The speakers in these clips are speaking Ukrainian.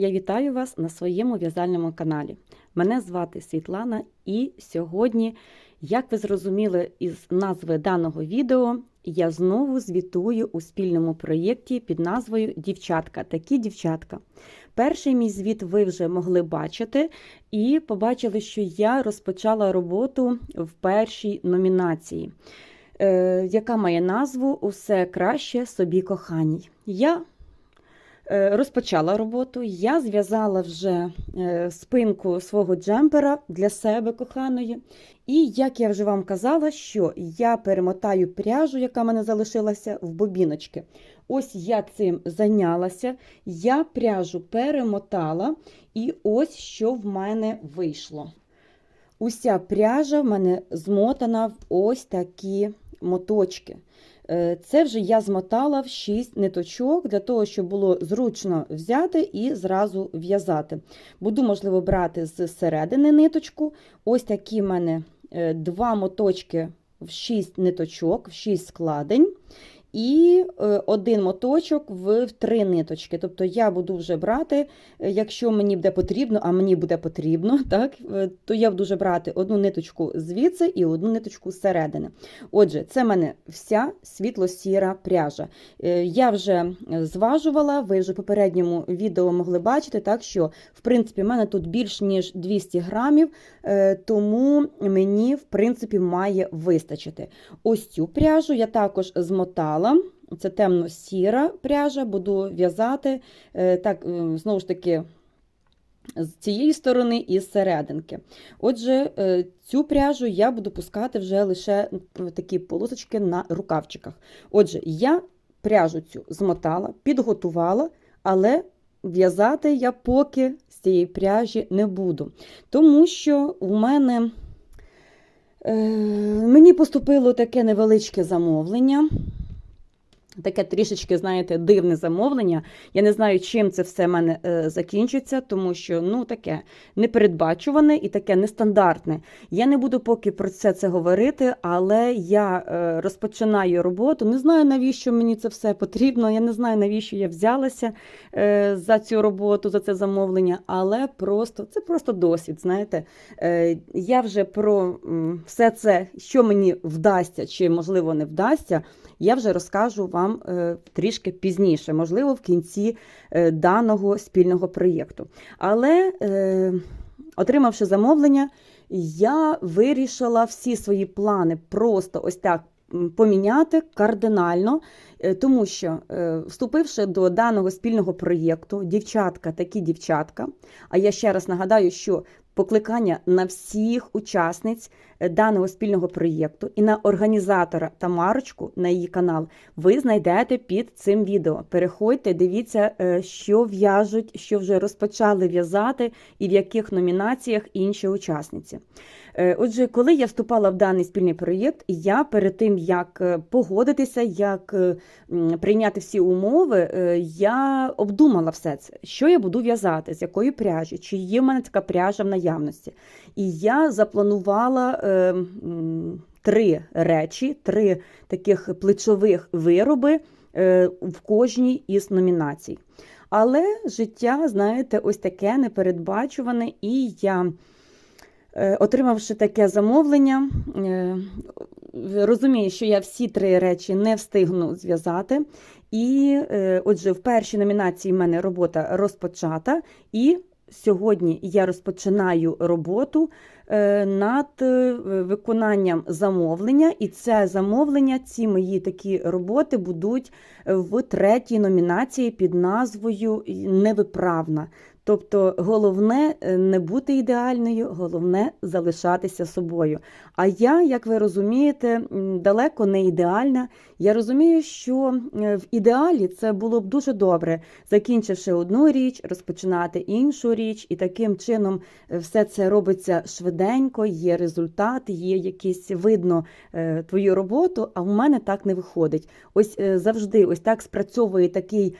Я вітаю вас на своєму в'язальному каналі. Мене звати Світлана, і сьогодні, як ви зрозуміли із назви даного відео, я знову звітую у спільному проєкті під назвою Дівчатка. Такі дівчатка. Перший мій звіт ви вже могли бачити, і побачили, що я розпочала роботу в першій номінації, е, яка має назву Усе краще собі коханій. Я Розпочала роботу, я зв'язала вже е, спинку свого джемпера для себе коханої. І як я вже вам казала, що я перемотаю пряжу, яка в мене залишилася, в бобіночки. Ось я цим зайнялася, я пряжу перемотала, і ось що в мене вийшло. Уся пряжа в мене змотана в ось такі моточки. Е, Це вже я змотала в 6 ниточок для того, щоб було зручно взяти і зразу в'язати. Буду, можливо, брати з середини ниточку. Ось такі в мене е, два моточки в 6 ниточок, в 6 складень. І е, один моточок в три ниточки. Тобто я буду вже брати, е, якщо мені буде потрібно, а мені буде потрібно, так, е, то я буду вже брати одну ниточку звідси і одну ниточку зсередини. Отже, це в мене вся світло-сіра пряжа. Я вже зважувала, ви вже в попередньому відео могли бачити, так що, в принципі, в мене тут більш ніж 200 грамів, тому мені, в принципі, має вистачити. Ось цю пряжу я також змотала. Це темно-сіра пряжа, буду в'язати е, так, е, знову ж таки, з цієї сторони і з серединки. Отже, е, цю пряжу я буду пускати вже лише такі полосочки на рукавчиках. Отже, я пряжу цю змотала, підготувала, але в'язати я поки з цієї пряжі не буду. Тому що у мене е, мені поступило таке невеличке замовлення. Таке трішечки, знаєте, дивне замовлення. Я не знаю, чим це все в мене е, закінчиться, тому що ну таке непередбачуване і таке нестандартне. Я не буду поки про це це говорити, але я е, розпочинаю роботу. Не знаю, навіщо мені це все потрібно. Я не знаю, навіщо я взялася е, за цю роботу, за це замовлення, але просто це просто досвід. Знаєте, я вже про все це, що мені вдасться, чи можливо не вдасться я вже розкажу вам е, трішки пізніше, можливо, в кінці е, даного спільного проєкту. Але, е, отримавши замовлення, я вирішила всі свої плани просто ось так. Поміняти кардинально, тому що, вступивши до даного спільного проєкту, дівчатка такі дівчатка. А я ще раз нагадаю, що покликання на всіх учасниць даного спільного проєкту і на організатора Тамарочку на її канал ви знайдете під цим відео. Переходьте, дивіться, що в'яжуть, що вже розпочали в'язати і в яких номінаціях інші учасниці. Отже, коли я вступала в даний спільний проєкт, я перед тим як погодитися, як прийняти всі умови, я обдумала все це, що я буду в'язати, з якої пряжі, чи є в мене така пряжа в наявності. І я запланувала е, три речі, три таких плечових вироби е, в кожній із номінацій. Але життя, знаєте, ось таке непередбачуване, і я. Отримавши таке замовлення, розумію, що я всі три речі не встигну зв'язати. І, отже, в першій номінації в мене робота розпочата, і сьогодні я розпочинаю роботу над виконанням замовлення, і це замовлення, ці мої такі роботи будуть в третій номінації під назвою Невиправна. Тобто головне не бути ідеальною, головне залишатися собою. А я, як ви розумієте, далеко не ідеальна. Я розумію, що в ідеалі це було б дуже добре, закінчивши одну річ, розпочинати іншу річ, і таким чином все це робиться швиденько, є результат, є якийсь видно твою роботу. А в мене так не виходить. Ось завжди ось так спрацьовує такий,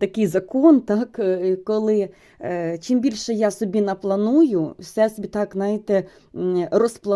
такий закон, так коли е, чим більше я собі напланую, все собі так, знаєте, м,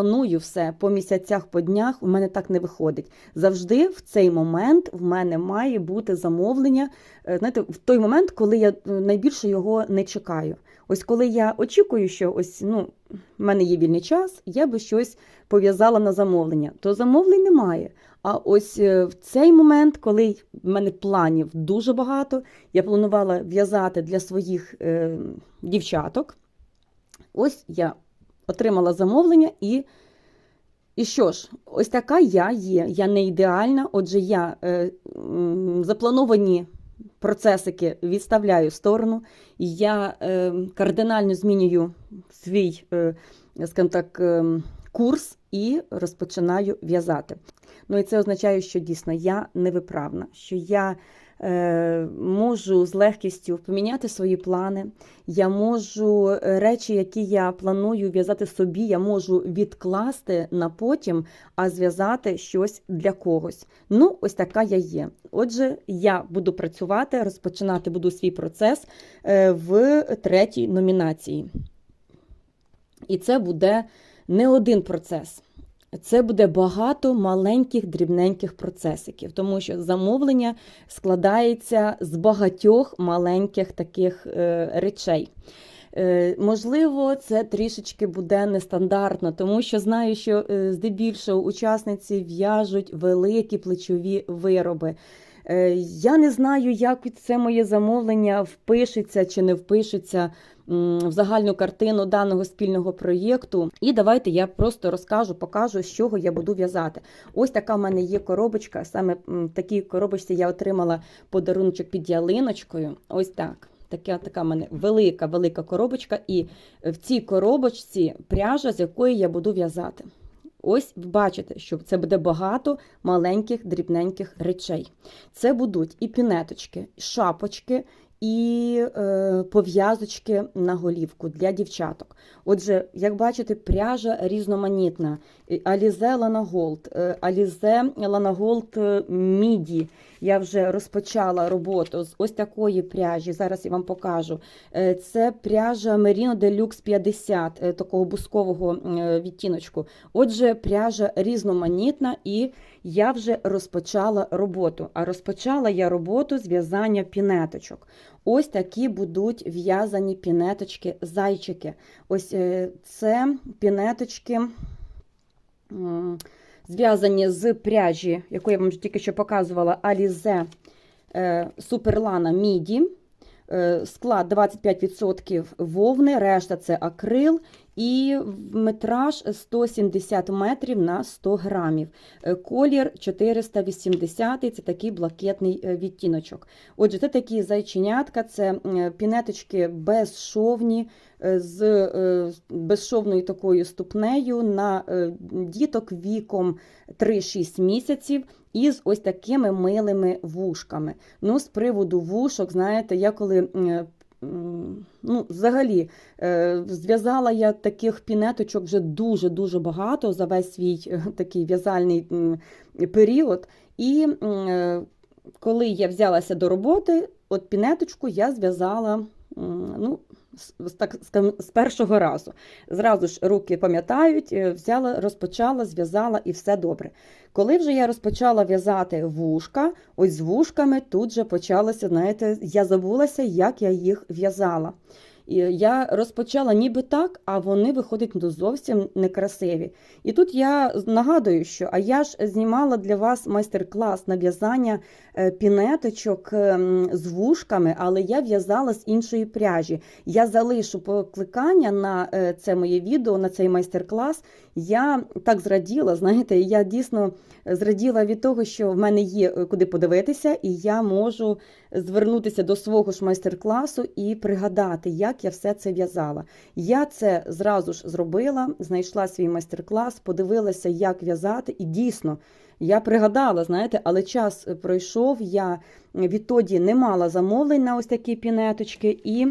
розпланую все по місяцях, по днях, у мене так не виходить. Завжди в цей момент в мене має бути замовлення, е, знаєте, в той момент, коли я е, найбільше його не чекаю. Ось коли я очікую, що ось ну, в мене є вільний час, я би щось пов'язала на замовлення, то замовлень немає. А ось е, в цей момент, коли в мене планів дуже багато, я планувала в'язати для своїх е, дівчаток. Ось я отримала замовлення і. І що ж, ось така я є. Я не ідеальна. Отже, я е, заплановані процесики відставляю в сторону. Я е, кардинально змінюю свій, е, скажімо так, е, курс і розпочинаю в'язати. Ну і це означає, що дійсно я невиправна, що я можу з легкістю поміняти свої плани. Я можу е, речі, які я планую в'язати собі, я можу відкласти на потім, а зв'язати щось для когось. Ну, ось така я є. Отже, я буду працювати, розпочинати буду свій процес е, в третій номінації. І це буде не один процес. Це буде багато маленьких дрібненьких процесиків, тому що замовлення складається з багатьох маленьких таких е, речей. Е, можливо, це трішечки буде нестандартно, тому що знаю, що е, здебільшого учасниці в'яжуть великі плечові вироби. Е, Я не знаю, як це моє замовлення впишеться чи не впишеться в загальну картину даного спільного проєкту. І давайте я просто розкажу, покажу, з чого я буду в'язати. Ось така в мене є коробочка. Саме в такій коробочці я отримала подаруночок під ялиночкою. Ось так. Така, така в мене велика, велика коробочка, і в цій коробочці пряжа, з якої я буду в'язати. Ось ви бачите, що це буде багато маленьких дрібненьких речей. Це будуть і пінеточки, і шапочки, і е, пов'язочки на голівку для дівчаток. Отже, як бачите, пряжа різноманітна. І Alize Lana Gold, е, Alize Lana Gold е, Midi. Я вже розпочала роботу з ось такої пряжі. Зараз я вам покажу. Е, Це пряжа Merino Deluxe 50, е, такого бускового е, відтіночку. Отже, пряжа різноманітна, і я вже розпочала роботу. А розпочала я роботу з в'язання пінеточок. Ось такі будуть в'язані пінеточки, зайчики. Ось е, це пінеточки. Зв'язані з пряжі, яку я вам тільки що показувала, Alize Superlana Midi. Е, Склад 25% вовни, решта це акрил і метраж 170 метрів на 100 грамів. Е, Колір 480, це такий блакитний е, відтіночок. Отже, це такі зайченятка, це е, пінеточки безшовні, з безшовною такою ступнею на діток віком 3-6 місяців із ось такими милими вушками. Ну, з приводу вушок, знаєте, я коли. Ну, взагалі, е, зв'язала я таких пінеточок вже дуже-дуже багато за весь свій е, такий в'язальний період. І е, коли я взялася до роботи, от пінеточку я зв'язала ну, так, з першого разу. Зразу ж руки пам'ятають, е, взяла, розпочала, зв'язала і все добре. Коли вже я розпочала в'язати вушка, ось з вушками тут же почалося, знаєте, я забулася, як я їх в'язала. Я розпочала ніби так, а вони виходять ну, зовсім некрасиві. І тут я нагадую, що а я ж знімала для вас майстер-клас на в'язання е, пінеточок ем, з вушками, але я в'язала з іншої пряжі. Я залишу покликання на е, це моє відео, на цей майстер-клас. Я так зраділа, знаєте, я дійсно зраділа від того, що в мене є е, куди подивитися, і я можу звернутися до свого ж майстер-класу і пригадати, як я все це в'язала. Я це зразу ж зробила, знайшла свій майстер-клас, подивилася, як в'язати, і дійсно. Я пригадала, знаєте, але час пройшов. Я відтоді не мала замовлень на ось такі пінеточки, і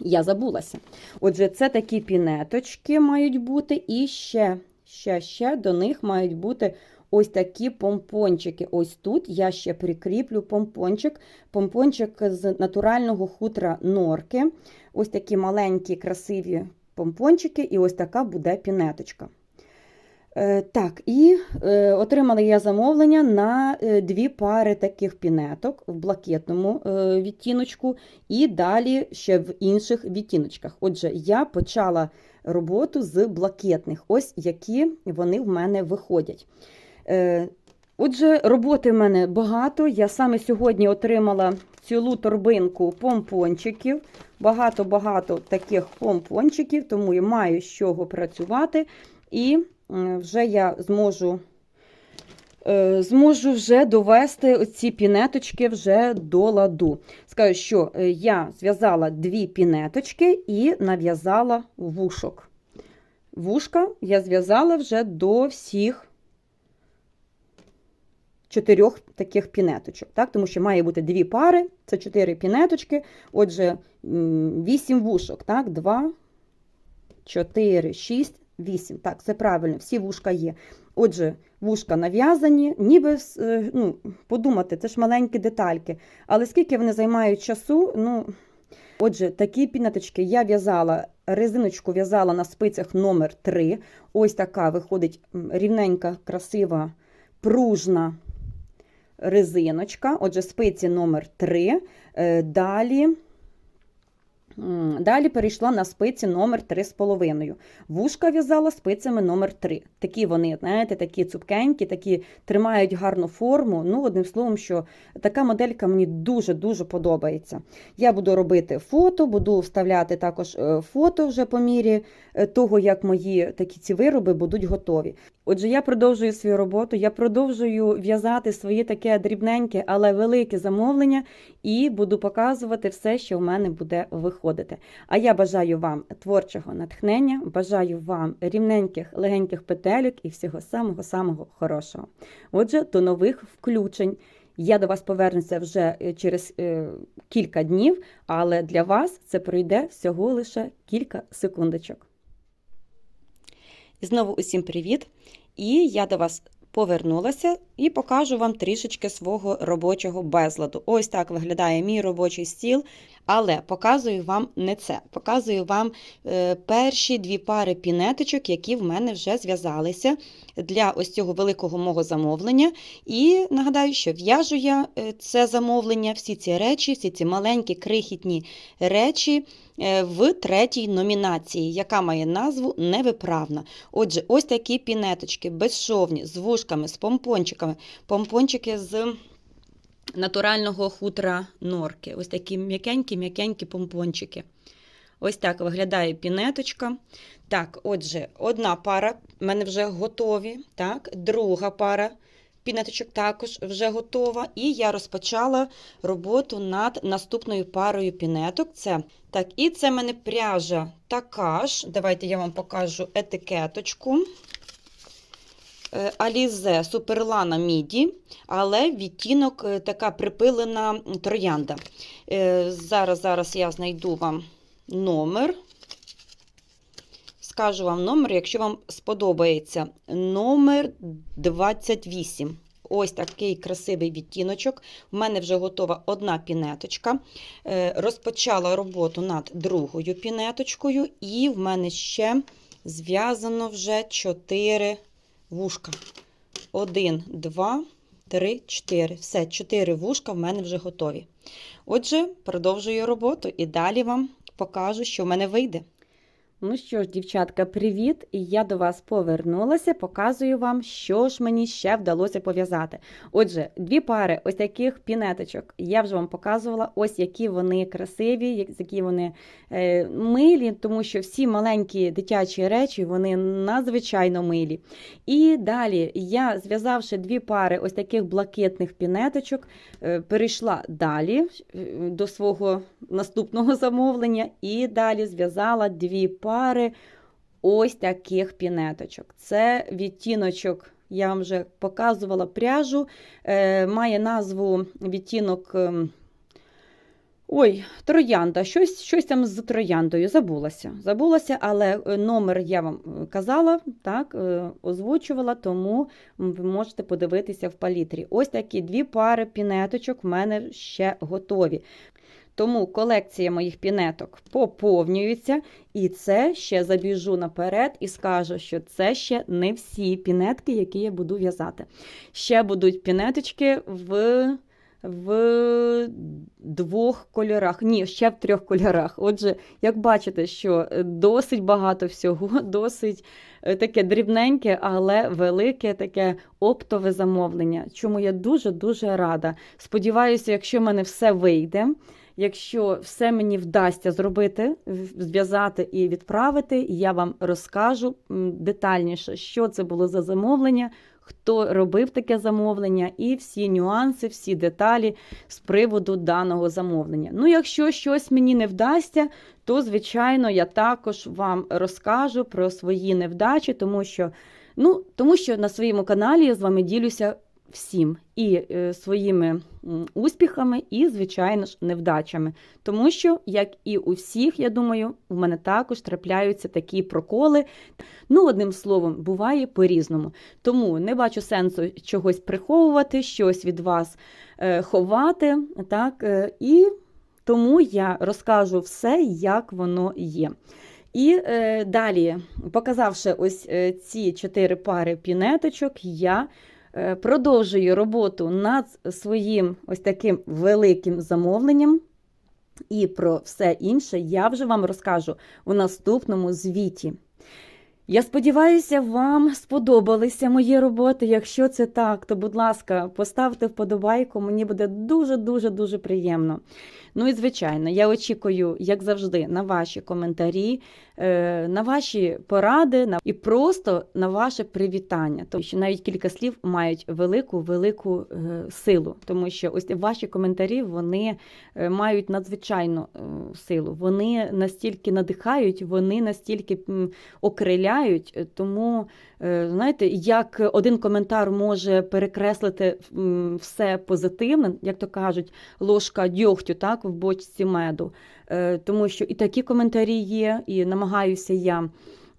я забулася. Отже, це такі пінеточки мають бути, і ще, ще, ще до них мають бути ось такі помпончики. Ось тут я ще прикріплю помпончик. Помпончик з натурального хутра норки. Ось такі маленькі, красиві помпончики, і ось така буде пінеточка. Е, Так, і е, отримала я замовлення на е, дві пари таких пінеток в блакитному відтіночку, і далі ще в інших відтіночках. Отже, я почала роботу з блакитних, ось які вони в мене виходять. Е, Отже, роботи в мене багато. Я саме сьогодні отримала цілу торбинку помпончиків. Багато-багато таких помпончиків, тому я маю з чого працювати. І вже я зможу е, зможу вже довести ці пінеточки вже до ладу. Скажу, що е, я зв'язала дві пінеточки і нав'язала вушок. Вушка я зв'язала вже до всіх чотирьох таких пінеточок, так? тому що має бути дві пари, це чотири пінеточки, отже, вісім вушок. Так? Два, чотири, шість, вісім. Так, це правильно, всі вушка є. Отже, вушка нав'язані, ніби е, ну, подумати, це ж маленькі детальки. Але скільки вони займають часу, ну. Отже, такі пінеточки я в'язала, резиночку в'язала на спицях номер 3 Ось така виходить рівненька, красива, пружна резиночка. Отже, спиці номер 3 Е, Далі. Далі перейшла на спиці номер 3,5. Вушка в'язала спицями номер 3. Такі вони, знаєте, такі цупкенькі, такі тримають гарну форму. Ну, одним словом, що така моделька мені дуже-дуже подобається. Я буду робити фото, буду вставляти також е, фото вже по мірі е, того, як мої такі ці вироби будуть готові. Отже, я продовжую свою роботу, я продовжую в'язати свої таке дрібненьке, але велике замовлення, і буду показувати все, що в мене буде виходити. А я бажаю вам творчого натхнення, бажаю вам рівненьких, легеньких петелек і всього самого-самого хорошого. Отже, до нових включень. Я до вас повернуся вже е, через е, кілька днів, але для вас це пройде всього лише кілька секундочок. І знову усім привіт! І я до вас повернулася і покажу вам трішечки свого робочого безладу. Ось так виглядає мій робочий стіл, але показую вам не це. Показую вам е, перші дві пари пінеточок, які в мене вже зв'язалися для ось цього великого мого замовлення. І нагадаю, що в'яжу я е, це замовлення, всі ці речі, всі ці маленькі крихітні речі в третій номінації, яка має назву Невиправна. Отже, ось такі пінеточки безшовні, з вушками, з помпончиками, помпончики з натурального хутра норки. Ось такі м'якенькі-м'якенькі помпончики. Ось так виглядає пінеточка. Так, отже, одна пара в мене вже готові. Так, друга пара пінеточок також вже готова. І я розпочала роботу над наступною парою пінеток. Це так, і це в мене пряжа така ж. Давайте я вам покажу етикеточку. Е, Alize Суперлана Міді, але відтінок е, така припилена троянда. Е, Зараз, зараз я знайду вам номер. Скажу вам номер, якщо вам сподобається. Номер 28. Ось такий красивий відтіночок. У мене вже готова одна пінеточка. Е, Розпочала роботу над другою пінеточкою, і в мене ще зв'язано вже 4 вушка. Один, два, три, чотири. Все, чотири вушка в мене вже готові. Отже, продовжую роботу і далі вам покажу, що в мене вийде. Ну що ж, дівчатка, привіт! І я до вас повернулася, показую вам, що ж мені ще вдалося пов'язати. Отже, дві пари ось таких пінеточок. Я вже вам показувала, ось які вони красиві, які вони е, милі, тому що всі маленькі дитячі речі вони надзвичайно милі. І далі я, зв'язавши дві пари ось таких блакитних пінеточок, е, перейшла далі е, до свого наступного замовлення, і далі зв'язала дві пари ось таких пінеточок. Це відтіночок, я вам вже показувала пряжу, е, має назву відтінок. ем, Ой, троянда, щось, щось там з трояндою. Забулася. Забулася, але е, номер я вам е, казала, так, е, озвучувала, тому ви можете подивитися в палітрі. Ось такі дві пари пінеточок в мене ще готові. Тому колекція моїх пінеток поповнюється, і це ще забіжу наперед і скажу, що це ще не всі пінетки, які я буду в'язати. Ще будуть пінеточки в в двох кольорах. Ні, ще в трьох кольорах. Отже, як бачите, що досить багато всього, досить е, таке дрібненьке, але велике таке оптове замовлення. Чому я дуже-дуже рада. Сподіваюся, якщо в мене все вийде. Якщо все мені вдасться зробити, зв'язати і відправити, я вам розкажу детальніше, що це було за замовлення, хто робив таке замовлення, і всі нюанси, всі деталі з приводу даного замовлення. Ну, якщо щось мені не вдасться, то звичайно я також вам розкажу про свої невдачі, тому що, ну, тому що на своєму каналі я з вами ділюся всім і е, своїми успіхами, і, звичайно ж, невдачами. Тому що, як і у всіх, я думаю, у мене також трапляються такі проколи. Ну, одним словом, буває по-різному. Тому не бачу сенсу чогось приховувати, щось від вас е, ховати. Так, е, і тому я розкажу все, як воно є. І е, далі, показавши ось ці чотири пари пінеточок, я продовжую роботу над своїм ось таким великим замовленням. І про все інше я вже вам розкажу у наступному звіті. Я сподіваюся, вам сподобалися мої роботи. Якщо це так, то, будь ласка, поставте вподобайку, мені буде дуже-дуже дуже приємно. Ну і звичайно, я очікую, як завжди, на ваші коментарі, е, на ваші поради і просто на ваше привітання. Тому що навіть кілька слів мають велику велику е, силу, тому що ось ваші коментарі вони е, мають надзвичайну силу. Вони настільки надихають, вони настільки окриляють. Тому знаєте, як один коментар може перекреслити все позитивне, як то кажуть, ложка дьогтю так в бочці меду. Е, Тому що і такі коментарі є, і намагаюся я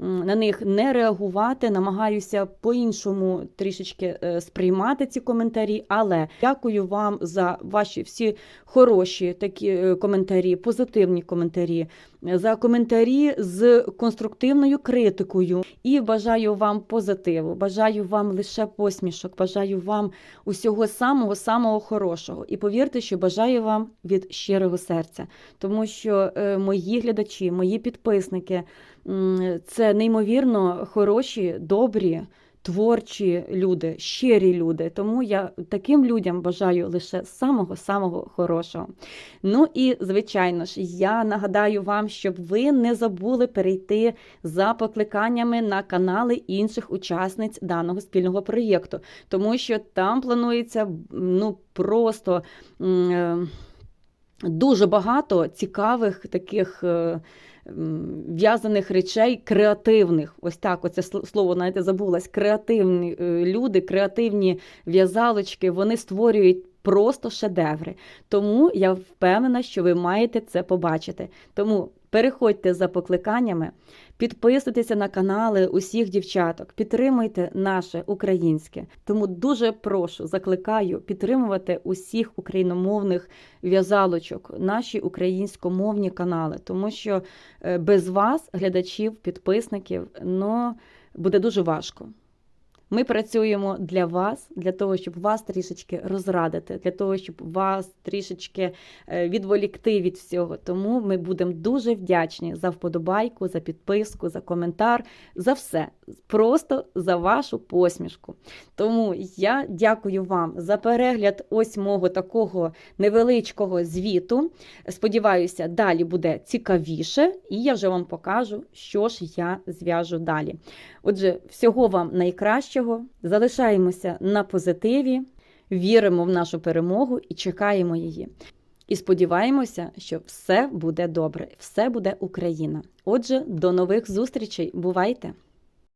на них не реагувати, намагаюся по-іншому трішечки е, сприймати ці коментарі. Але дякую вам за ваші всі хороші такі е, коментарі, позитивні коментарі, е, за коментарі з конструктивною критикою. І бажаю вам позитиву, бажаю вам лише посмішок, бажаю вам усього самого самого хорошого. І повірте, що бажаю вам від щирого серця, тому що е, мої глядачі, мої підписники це неймовірно хороші, добрі. Творчі люди, щирі люди. Тому я таким людям бажаю лише самого самого хорошого. Ну і звичайно ж, я нагадаю вам, щоб ви не забули перейти за покликаннями на канали інших учасниць даного спільного проєкту, тому що там планується ну просто. е, Дуже багато цікавих таких е, в'язаних речей, креативних. Ось так, оце слово знаєте, забулась. Креативні е, люди, креативні в'язалочки, вони створюють просто шедеври. Тому я впевнена, що ви маєте це побачити. Тому переходьте за покликаннями, підписуйтеся на канали усіх дівчаток, підтримуйте наше українське. Тому дуже прошу, закликаю підтримувати усіх україномовних в'язалочок, наші українськомовні канали, тому що е, без вас, глядачів, підписників, ну буде дуже важко. Ми працюємо для вас, для того, щоб вас трішечки розрадити, для того, щоб вас трішечки е, відволікти від всього. Тому ми будемо дуже вдячні за вподобайку, за підписку, за коментар, за все. Просто за вашу посмішку. Тому я дякую вам за перегляд ось мого такого невеличкого звіту. Сподіваюся, далі буде цікавіше, і я вже вам покажу, що ж я зв'яжу далі. Отже, всього вам найкращого. Залишаємося на позитиві, віримо в нашу перемогу і чекаємо її. І сподіваємося, що все буде добре, все буде Україна. Отже, до нових зустрічей. Бувайте!